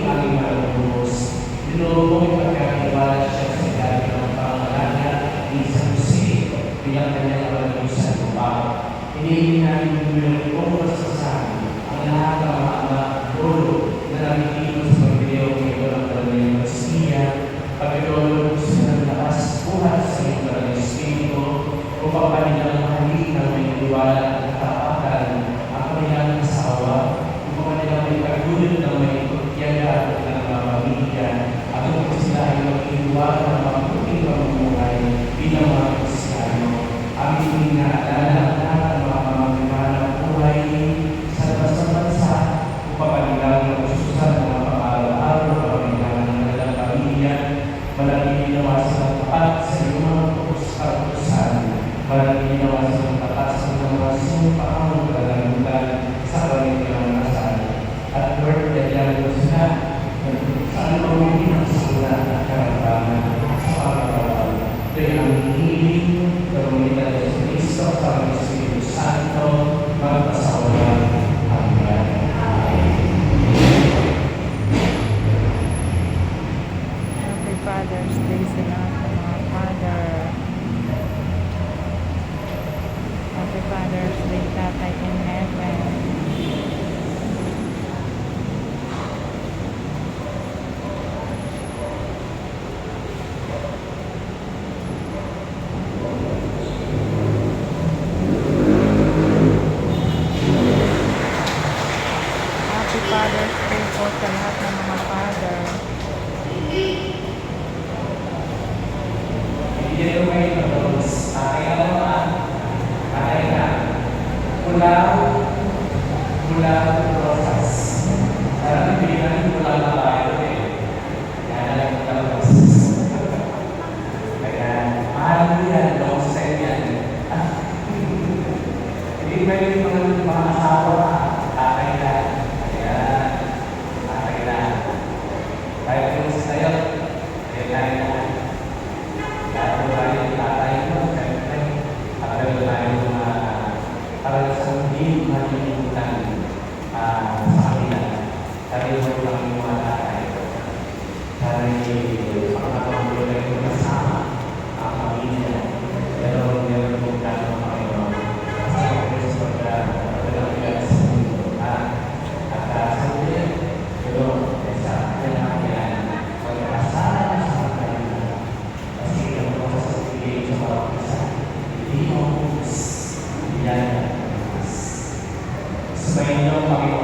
maging aming makalumus. Dinuro mo yung pagkakaniwala siya sa dami ng pangalanya ni San Jose bilang kanyang pagkakalus sa lupa. Hinihingi namin yung mga kumpas sa sami ang lahat ng mga ama ulo na nakikita sa pagbiyo ng ito ng kanilang pasiya. Pagkakalo sa naglakas buhat sa iyong kanilang espiritu upang kanilang halik na may niwala at kaapal ang kanilang asawa upang kanilang may kagulit ng aming inaalala lahat ang mga ng buhay sa bansa-bansa upang ang ilang nagsususan ng mga pangalaw-araw ng pamilyahan ng ilang pamilya, manatili sa tapat sa iyong mga pagkusan, manatili nawa sa tapat sa mga father, that I can. yung mga, mga asawa ka. Tatay na. Ayan. Tayo sa sayo. Ayan tayo na. Tayo yung mga sa hindi malilimutan uh, sa Señor,